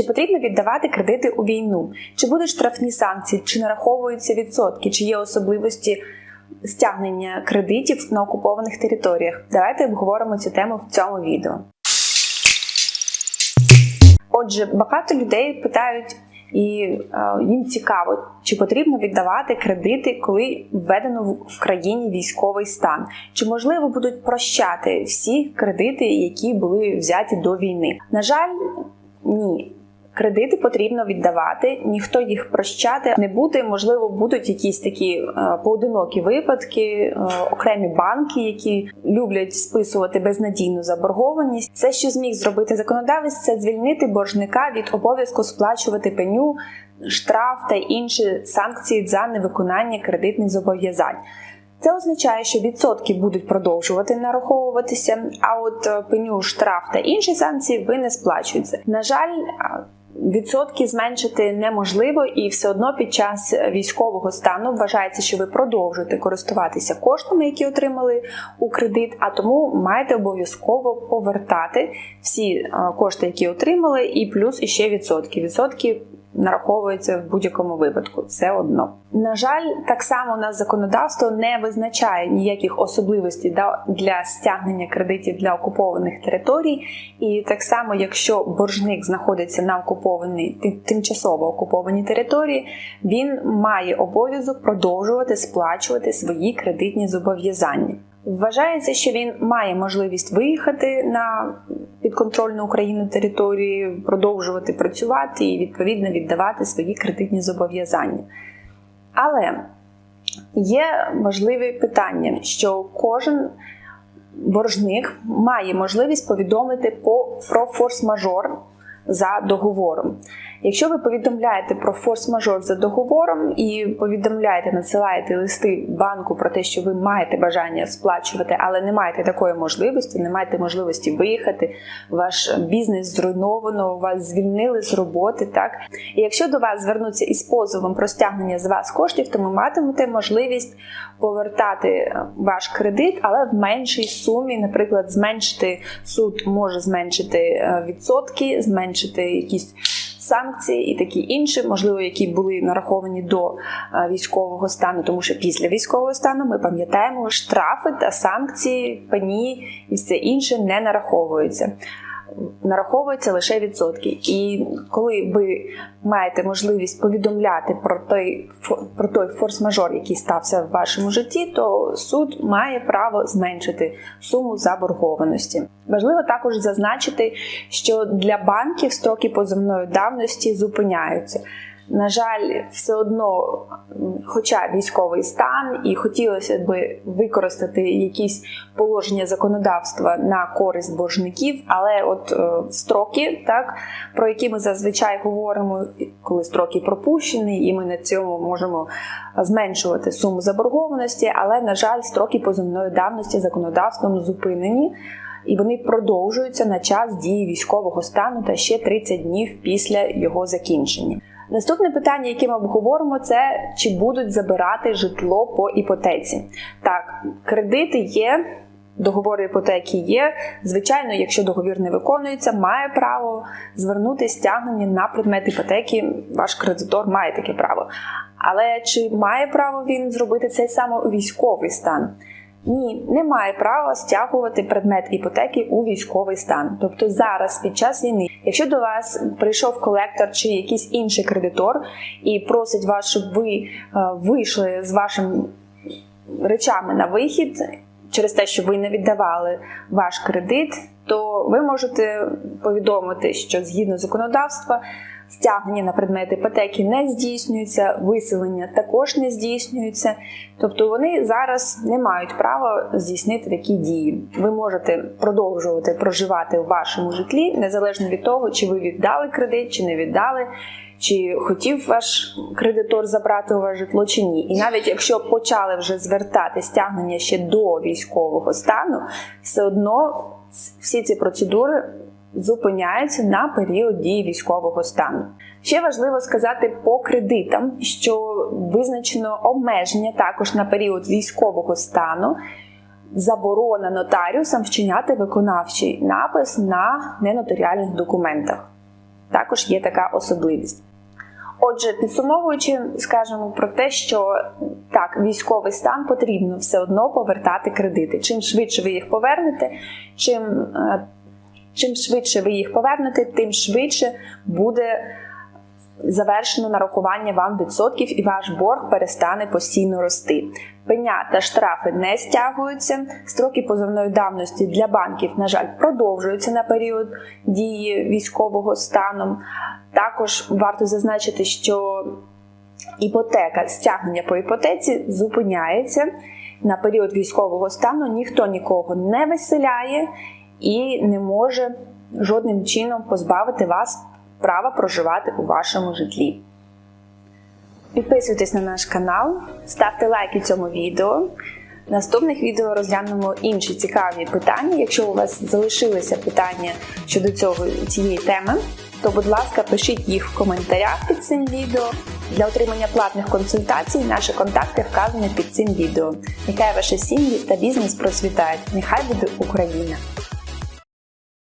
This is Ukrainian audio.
Чи потрібно віддавати кредити у війну? Чи будуть штрафні санкції, чи нараховуються відсотки, чи є особливості стягнення кредитів на окупованих територіях? Давайте обговоримо цю тему в цьому відео. Отже, багато людей питають, і е, їм цікаво, чи потрібно віддавати кредити, коли введено в- країні військовий стан, чи можливо будуть прощати всі кредити, які були взяті до війни. На жаль, ні. Кредити потрібно віддавати, ніхто їх прощати не буде. Можливо, будуть якісь такі е, поодинокі випадки, е, окремі банки, які люблять списувати безнадійну заборгованість. Все, що зміг зробити законодавець, це звільнити боржника від обов'язку сплачувати пеню, штраф та інші санкції за невиконання кредитних зобов'язань. Це означає, що відсотки будуть продовжувати нараховуватися, а от е, пеню, штраф та інші санкції ви не сплачуєте. На жаль, відсотки зменшити неможливо, і все одно під час військового стану вважається, що ви продовжуєте користуватися коштами, які отримали у кредит, а тому маєте обов'язково повертати всі е, кошти, які отримали, і плюс іще відсотки. Відсотки нараховується в будь-якому випадку, все одно. На жаль, так само у нас законодавство не визначає ніяких особливостей для стягнення кредитів для окупованих територій. І так само, якщо боржник знаходиться на окупованій тимчасово окупованій території, він має обов'язок продовжувати сплачувати свої кредитні зобов'язання. Вважається, що він має можливість виїхати на підконтрольну Україну території, продовжувати працювати і відповідно віддавати свої кредитні зобов'язання. Але є важливе питання, що кожен боржник має можливість повідомити про форс-мажор за договором. Якщо ви повідомляєте про форс-мажор за договором і повідомляєте, надсилаєте листи банку про те, що ви маєте бажання сплачувати, але не маєте такої можливості, не маєте можливості виїхати, ваш бізнес зруйновано, вас звільнили з роботи. Так і якщо до вас звернуться із позовом про стягнення з вас коштів, то ви матимете можливість повертати ваш кредит, але в меншій сумі, наприклад, зменшити суд може зменшити е, відсотки, зменшити якісь санкції і такі інші, можливо, які були нараховані до е, військового стану, тому що після військового стану ми пам'ятаємо, штрафи та санкції, пені і все інше не нараховуються. Нараховуються лише відсотки, і коли ви маєте можливість повідомляти про той про той форс-мажор, який стався в вашому житті, то суд має право зменшити суму заборгованості. Важливо також зазначити, що для банків строки позовної давності зупиняються. На жаль, все одно, хоча військовий стан, і хотілося б використати якісь положення законодавства на користь боржників, але от е, строки, так про які ми зазвичай говоримо, коли строки пропущені, і ми на цьому можемо зменшувати суму заборгованості, але на жаль, строки позовної давності законодавством зупинені. І вони продовжуються на час дії військового стану та ще 30 днів після його закінчення. Наступне питання, яке ми обговоримо, це чи будуть забирати житло по іпотеці. Так, кредити є, договори іпотеки є. Звичайно, якщо договір не виконується, має право звернути стягнення на предмет іпотеки. Ваш кредитор має таке право. Але чи має право він зробити це саме військовий стан? Ні, не має права стягувати предмет іпотеки у військовий стан. Тобто зараз, під час війни, якщо до вас прийшов колектор чи якийсь інший кредитор і просить вас, щоб ви е, вийшли з вашим речами на вихід через те, що ви не віддавали ваш кредит, то ви можете повідомити, що згідно законодавства стягнення на предмет іпотеки не здійснюється, виселення також не здійснюється. Тобто вони зараз не мають права здійснити такі дії. Ви можете продовжувати проживати в вашому житлі незалежно від того, чи ви віддали кредит, чи не віддали. Чи хотів ваш кредитор забрати у вас житло чи ні? І навіть якщо почали вже звертати стягнення ще до військового стану, все одно всі ці процедури зупиняються на період дії військового стану. Ще важливо сказати по кредитам, що визначено обмеження також на період військового стану. Заборона нотаріусам вчиняти виконавчий напис на ненотаріальних документах. також є така особливість. Отже, підсумовуючи, скажемо про те, що так, військовий стан потрібно все одно повертати кредити. Чим швидше ви їх повернете, чим, е, чим швидше ви їх повернете, тим швидше буде завершено нарахування вам відсотків і ваш борг перестане постійно рости. Пеня та штрафи не стягуються. Строки позовної давності для банків, на жаль, продовжуються на період дії військового стану. Також варто зазначити, що іпотека, стягнення по іпотеці зупиняється на період військового стану. Ніхто нікого не виселяє і не може жодним чином позбавити вас права проживати у вашому житлі. Підписуйтесь на наш канал, ставте лайки цьому відео. В наступних відео розглянемо інші цікаві питання. Якщо у вас залишилися питання щодо цього цієї теми, то, будь ласка, пишіть їх в коментарях під цим відео. Для отримання платних консультацій наші контакти вказані під цим відео. Нехай ваші сім'ї та бізнес процвітають. Нехай буде Україна!